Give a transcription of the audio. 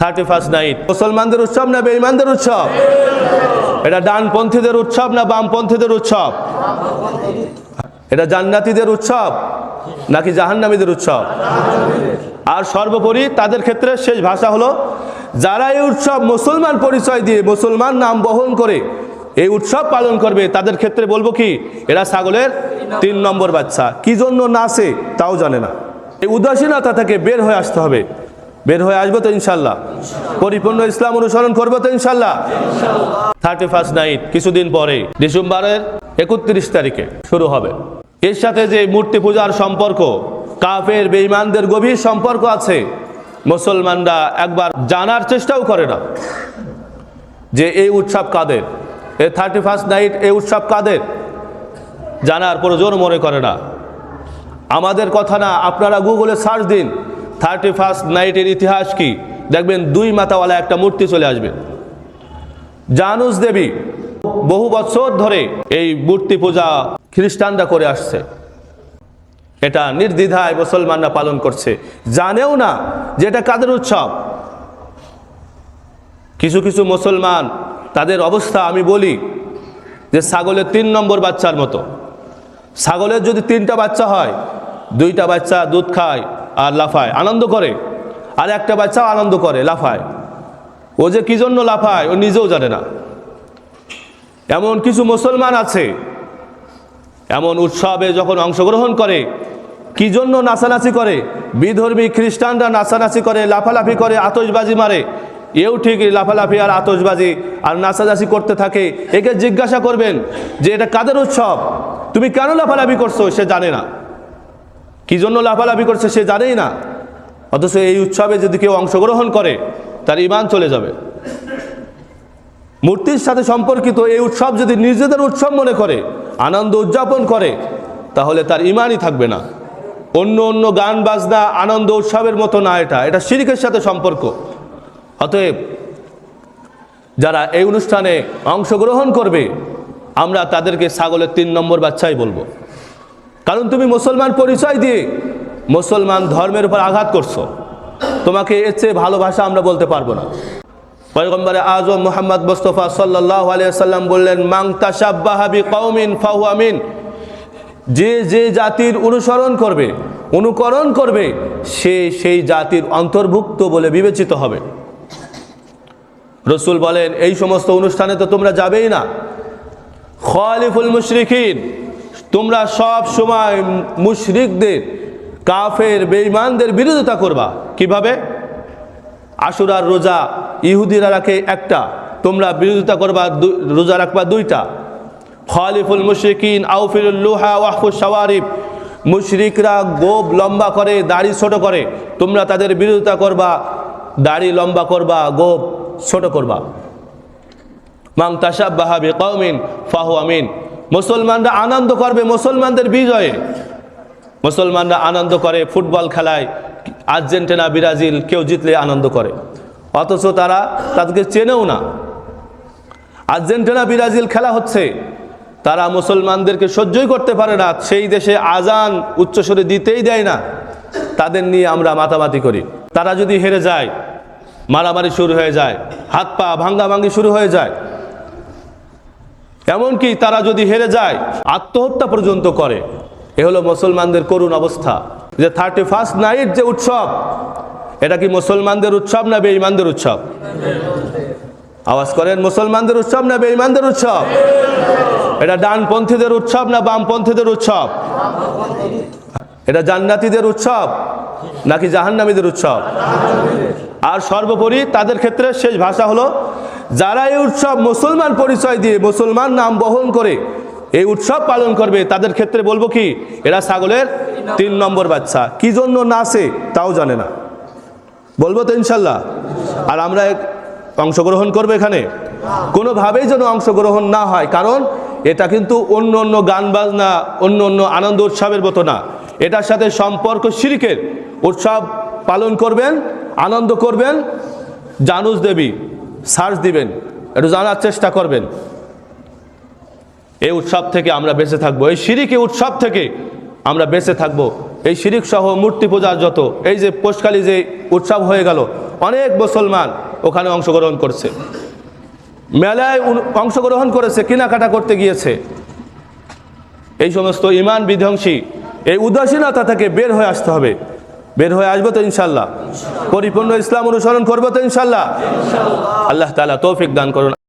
Thirty first night. মুসলমানদের উৎসব না বেঈমানদের উৎসব? এটা ডানপন্থীদের উৎসব না বামপন্থীদের উৎসব? এটা জান্নাতিদের উৎসব নাকি জাহান্নামীদের উৎসব? আর সর্বোপরি তাদের ক্ষেত্রে শেষ ভাষা হলো, যারা এই উৎসব মুসলমান পরিচয় দিয়ে মুসলমান নাম বহন করে এই উৎসব পালন করবে, তাদের ক্ষেত্রে বলব কি, এরা ছাগলের তিন নম্বর বাচ্চা। কি জন্য নাচে তাও জানে না। এই উদাসীনতা থেকে বের হয়ে আসতে হবে। বের হয়ে আসব তো ইনশাল্লাহ। পরিপূর্ণ ইসলাম অনুসরণ করব তো ইনশাল্লাহ। থার্টি ফার্স্ট নাইট, কিছুদিন পরে, ডিসেম্বরের একত্রিশ তারিখে শুরু হবে। এর সাথে যে মূর্তি পূজার সম্পর্ক, কাফের, বেঈমানদের গভীর সম্পর্ক আছে, মুসলমানরা একবার জানার চেষ্টাও করে না যে এই উৎসব কাদের। এই থার্টি ফার্স্ট নাইট, এই উৎসব কাদের? জানার প্রয়োজন মনে করে না। আমাদের কথা না, আপনারা গুগলে সার্চ দিন থার্টি ফার্স্ট নাইটের ইতিহাস কি? দেখবেন দুই মাথাওয়ালা একটা মূর্তি চলে আসবে। জানুস দেবী বহু বছর ধরে এই মূর্তি পূজা খ্রিস্টানরা করে আসছে। এটা নির্দ্বিধায় মুসলমানরা পালন করছে। জানেও না যে এটা কাদের উৎসব। কিছু কিছু মুসলমান তাদের অবস্থা আমি বলি যে ছাগলের তিন নম্বর বাচ্চার মতো। ছাগলের যদি তিনটা বাচ্চা হয়, দুইটা বাচ্চা দুধ খায় আর লাফায়, আনন্দ করে। আর একটা বাচ্চাও আনন্দ করে, লাফায়। ও যে কি জন্য লাফায়, ও নিজেও জানে না। এমন কিছু মুসলমান আছে, এমন উৎসবে যখন অংশগ্রহণ করে, কি জন্য নাচানাচি করে? বিধর্মী খ্রিস্টানরা নাচানাচি করে, লাফালাফি করে, আতশবাজি মারে। এও ঠিক লাফালাফি আর আতশবাজি আর নাচানাচি করতে থাকে। একে জিজ্ঞাসা করবেন যে, এটা কাদের উৎসব? তুমি কেন লাফালাফি করছ? সে জানে না। কি জন্য লাফালাফি করছে সে জানেই না। অথচ এই উৎসবে যদি কেউ অংশগ্রহণ করে, তার ইমান চলে যাবে। মূর্তির সাথে সম্পর্কিত এই উৎসব যদি নিজেদের উৎসব মনে করে, আনন্দ উদযাপন করে, তাহলে তার ইমানই থাকবে না। অন্য অন্য গান, বাজনা, আনন্দ উৎসবের মতো না এটা। এটা শিরিকের সাথে সম্পর্ক। অতএব যারা এই অনুষ্ঠানে অংশগ্রহণ করবে, আমরা তাদেরকে ছাগলের তিন নম্বর বাচ্চাই বলব। কারণ তুমি মুসলমান পরিচয় দিয়ে মুসলমান ধর্মের উপর আঘাত করছ। তোমাকে এর চেয়ে ভালোবাসা আমরা বলতে পারব না। পয়গম্বরে আজম মোহাম্মদ মুস্তফা সাল্লাহ সাল্লাম বললেন মাং তাসাব্বাহাবি কৌমিন ফাহু আমিন যে যে জাতির অনুসরণ করবে, অনুকরণ করবে, সে সেই জাতির অন্তর্ভুক্ত বলে বিবেচিত হবে। রসুল বলেন, এই সমস্ত অনুষ্ঠানে তো তোমরা যাবেই না। খলিফুল মুশরিকিন তোমরা সব সময় মুশরিকদের, কাফের, বেঈমানদের বিরোধিতা করবা। কীভাবে? আশুরার রোজা ইহুদিরা রাখে একটা, তোমরা বিরোধিতা করবা রোজা রাখবা দুইটা। খলিফুল মুশরিকিন আউফিরুল্লুহা ওয়াহফুস শাওয়ারিফ মুশরিকরা গোব লম্বা করে, দাড়ি ছোট করে, তোমরা তাদের বিরোধিতা করবা, দাড়ি লম্বা করবা গোব ছোট করবা। মাং বাহাবি বিকৌমিন ফাহু আমিন। মুসলমানরা আনন্দ করবে মুসলমানদের বিজয়ে। মুসলমানরা আনন্দ করে ফুটবল খেলায়। আর্জেন্টিনা, ব্রাজিল কেউ জিতলে আনন্দ করে। অথচ তারা তাদেরকে চেনেও না। আর্জেন্টিনা, ব্রাজিল খেলা হচ্ছে। তারা মুসলমানদেরকে সহ্যই করতে পারে না। সেই দেশে আজান উচ্চস্বরে দিতেই দেয় না। তাদের নিয়ে আমরা মাতামাতি করি। তারা যদি হেরে যায়, মারামারি শুরু হয়ে যায়, হাত পা ভাঙ্গাভাঙ্গি শুরু হয়ে যায় এমনকি তারা যদি হেরে যায়, আত্মহত্যা পর্যন্ত করে। এ হলো মুসলমানদের করুণ অবস্থা। যে থার্টি ফার্স্ট নাইট যে উৎসব, এটা কি মুসলমানদের উৎসব না বেঈমানদের উৎসব? আওয়াজ করেন, মুসলমানদের উৎসব না বেঈমানদের উৎসব? এটা ডানপন্থীদের উৎসব না বামপন্থীদের উৎসব? এটা জান্নাতীদের উৎসব নাকি জাহান্নামীদের উৎসব? আর সর্বোপরি তাদের ক্ষেত্রে শেষ ভাষা হলো যারা এই উৎসব মুসলমান পরিচয় দিয়ে মুসলমান নাম বহন করে এই উৎসব পালন করবে, তাদের ক্ষেত্রে বলব কি, এরা ছাগলের তিন নম্বর বাচ্চা। কি জন্য নাচে তাও জানে না। বলব তো ইনশাল্লাহ। আর আমরা অংশগ্রহণ করব এখানে। কোনোভাবেই যেন অংশগ্রহণ না হয়, কারণ এটা কিন্তু অন্য অন্য গান বাজনা, অন্য অন্য আনন্দ উৎসবের মতো না। এটার সাথে সম্পর্ক শিরিকের উৎসব পালন করবেন, আনন্দ করবেন জানুস দেবী। সার্চ দিবেন, একটু জানার চেষ্টা করবেন। এই উৎসব থেকে আমরা বেঁচে থাকব, এই শিরিকে উৎসব থেকে আমরা বেঁচে থাকব। এই শিরিক সহ মূর্তি পূজার যত, এই যে পোষকালী যে উৎসব হয়ে গেল, অনেক মুসলমান ওখানে অংশগ্রহণ করছে। মেলায় অংশগ্রহণ করেছে, কেনাকাটা করতে গিয়েছে। এই সমস্ত ইমান বিধ্বংসী, এই উদাসীনতা থেকে বের হয়ে আসতে হবে। বের হয়ে আসব তো ইনশাল্লাহ। পরিপূর্ণ ইসলাম অনুসরণ করব তো ইনশাল্লাহ। আল্লাহ তালা তৌফিক দান করুন।